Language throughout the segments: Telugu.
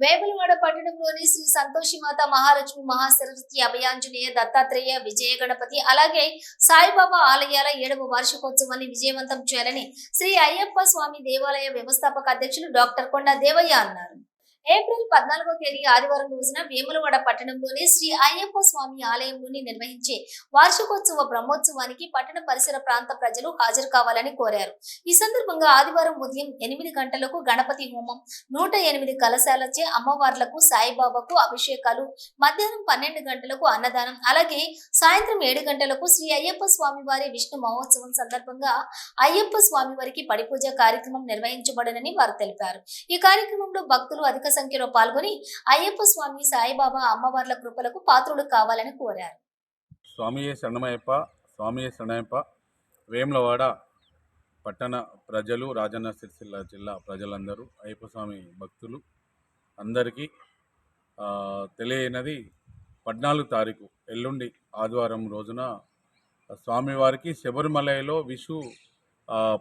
వేములవాడ పట్టణంలోని శ్రీ సంతోషిమాత మహాలక్ష్మి మహాసరస్వతి అభయాంజనేయ దత్తాత్రేయ విజయ గణపతి అలాగే సాయిబాబా ఆలయాల ఏడవ వార్షికోత్సవాన్ని విజయవంతం చేయాలని శ్రీ అయ్యప్ప స్వామి దేవాలయ వ్యవస్థాపక అధ్యక్షులు డాక్టర్ కొండ దేవయ్య అన్నారు. ఏప్రిల్ పద్నాలుగో తేదీ ఆదివారం రోజున వేములవాడ పట్టణంలోని శ్రీ అయ్యప్ప స్వామి ఆలయంలోని నిర్వహించే వార్షికోత్సవ బ్రహ్మోత్సవానికి పట్టణ పరిసర ప్రాంత ప్రజలు హాజరు కావాలని కోరారు. ఈ సందర్భంగా ఆదివారం ఉదయం ఎనిమిది గంటలకు గణపతి హోమం నూట ఎనిమిది కలశాలచే అమ్మవార్లకు సాయిబాబాకు అభిషేకాలు మధ్యాహ్నం పన్నెండు గంటలకు అన్నదానం అలాగే సాయంత్రం ఏడు గంటలకు శ్రీ అయ్యప్ప స్వామి వారి విష్ణు మహోత్సవం సందర్భంగా అయ్యప్ప స్వామి వారికి పడిపూజ కార్యక్రమం నిర్వహించబడనని వారు తెలిపారు. ఈ కార్యక్రమంలో భక్తులు అధిక సంఖ్యలో పాల్గొని అయ్యప్ప స్వామి సాయిబాబా అమ్మవార్ల కృపలకు పాత్రులు కావాలని కోరారు. స్వామి శరణమయ్యప్ప స్వామి శరణయ్యప్ప వేములవాడ పట్టణ ప్రజలు రాజన్న సిరిసిల్ల జిల్లా ప్రజలందరూ అయ్యప్ప స్వామి భక్తులు అందరికీ తెలియనది పద్నాలుగు తారీఖు ఎల్లుండి ఆదివారం రోజున స్వామివారికి శబరిమలలో విషు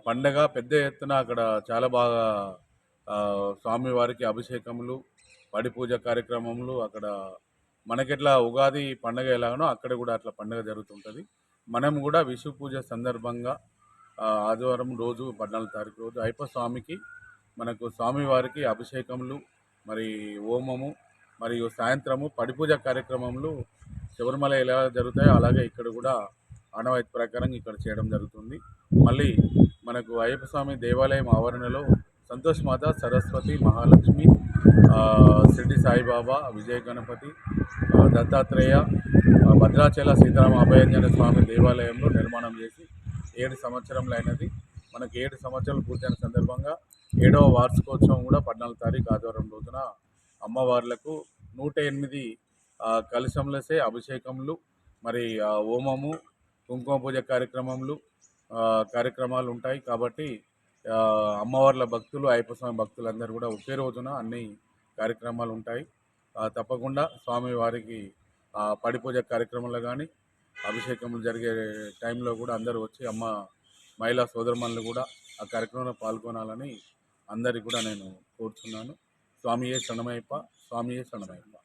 పండగ పెద్ద ఎత్తున అక్కడ చాలా బాగా స్వామివారికి అభిషేకములు పడి పూజ కార్యక్రమములు అక్కడ మనకెట్లా ఉగాది పండగ ఎలాగనో అక్కడ కూడా అట్లా పండగ జరుగుతుంటుంది. మనం కూడా విషు పూజ సందర్భంగా ఆదివారం రోజు పద్నాలుగు తారీఖు రోజు అయ్యప్ప స్వామికి మనకు స్వామివారికి అభిషేకములు మరి ఓమము మరియు సాయంత్రము పడిపూజ కార్యక్రమములు శబరిమల ఎలా జరుగుతాయో అలాగే ఇక్కడ కూడా ఆనవాయితీ ప్రకారం ఇక్కడ చేయడం జరుగుతుంది. మళ్ళీ మనకు అయ్యప్ప స్వామి దేవాలయం ఆవరణలో సంతోష్ మాత సరస్వతి మహాలక్ష్మి ఆ, షిర్డి సాయిబాబా విజయ గణపతి దత్తాత్రేయ భద్రాచల సీతారామ అభయంజన స్వామి దేవాలయంలో నిర్మాణం చేసి ఏడు సంవత్సరంలో అయినది. మనకి ఏడు సంవత్సరాలు పూర్తయిన సందర్భంగా ఏడవ వార్షికోత్సవం కూడా పద్నాలుగు తారీఖు ఆదివారం రోజున అమ్మవార్లకు నూట ఎనిమిది కలశంలసే అభిషేకములు మరి హోమము కుంకుమ పూజ కార్యక్రమములు కార్యక్రమాలు ఉంటాయి కాబట్టి అమ్మవార్ల భక్తులు అయ్యప్ప స్వామి భక్తులందరూ కూడా ఒకే రోజున అన్ని కార్యక్రమాలు ఉంటాయి. తప్పకుండా స్వామి వారికి పడిపూజ కార్యక్రమంలో కానీ అభిషేకములు జరిగే టైంలో కూడా అందరూ వచ్చి అమ్మ మహిళా సోదరమణులు కూడా ఆ కార్యక్రమంలో పాల్గొనాలని అందరికి కూడా నేను కోరుతున్నాను స్వామియే శరణమయ్యప్ప స్వామియే శరణమయ్యప్ప.